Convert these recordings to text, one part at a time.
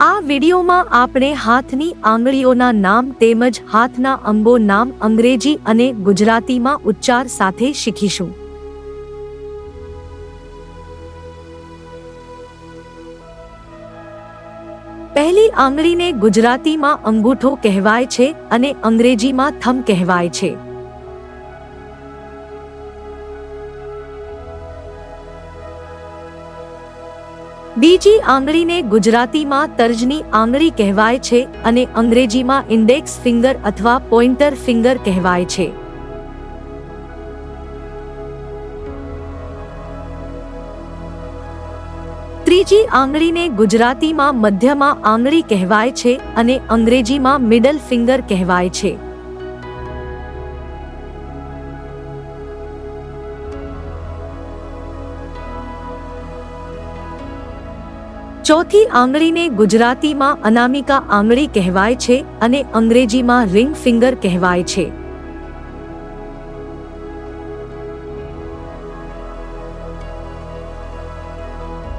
આ વિડિયોમાં આપણે હાથની આંગળીઓના નામ તેમજ હાથના અંગો નામ અંગ્રેજી અને ગુજરાતીમાં ઉચ્ચાર સાથે શીખીશું. પહેલી આંગળીને ગુજરાતીમાં અંગૂઠો કહેવાય છે અને અંગ્રેજીમાં થમ કહેવાય છે. બીજી આંગળીને ગુજરાતીમાં તર્જની આંગળી કહેવાય છે અને અંગ્રેજીમાં ઇન્ડેક્સ ફિંગર અથવા પોઇન્ટર ફિંગર કહેવાય છે. ત્રીજી આંગળીને ગુજરાતીમાં મધ્યમાં આંગળી કહેવાય છે અને અંગ્રેજીમાં મિડલ ફિંગર કહેવાય છે. ચોથી આંગળીને ગુજરાતીમાં અનામિકા આંગળી કહેવાય છે અને અંગ્રેજીમાં રિંગ ફિંગર કહેવાય છે.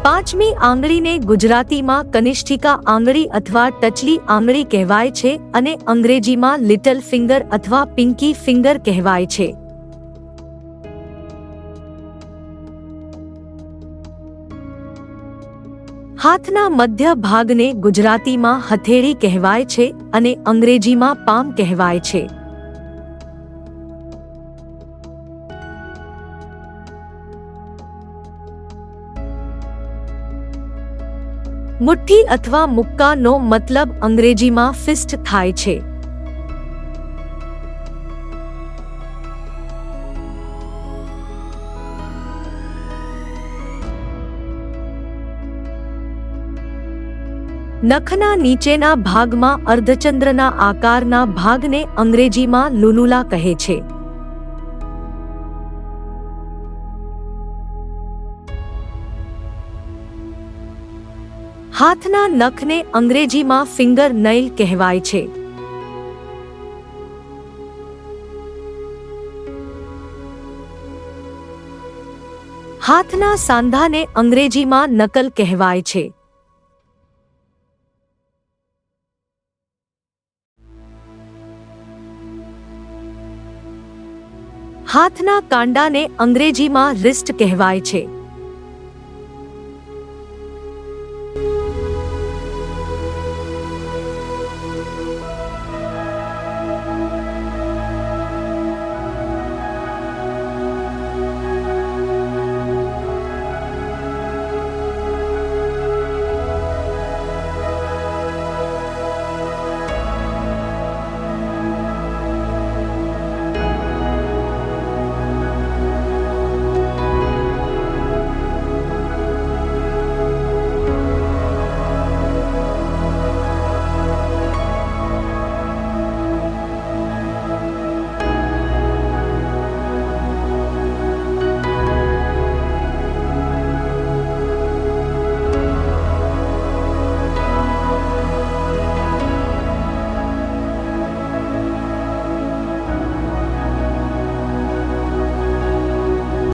પાંચમી આંગળીને ગુજરાતીમાં કનિષ્ઠિકા આંગળી અથવા ટચલી આંગળી કહેવાય છે અને અંગ્રેજીમાં લિટલ ફિંગર અથવા પિંકી ફિંગર કહેવાય છે. હાથના મધ્ય ભાગને ગુજરાતીમાં હથેળી કહેવાય છે અને અંગ્રેજીમાં પામ કહેવાય છે. મુઠ્ઠી અથવા મુક્કાનો મતલબ અંગ્રેજીમાં ફિસ્ટ થાય છે. નખના નીચેના ભાગમાં અર્ધચંદ્રના આકારના ભાગને અંગ્રેજીમાં લુનુલા કહે છે. હાથના નખને અંગ્રેજીમાં ફિંગર નૈલ કહેવાય છે. હાથના સાંધાને અંગ્રેજીમાં નકલ કહેવાય છે. હાથના કાંડાને અંગ્રેજીમાં રિસ્ટ કહેવાય છે.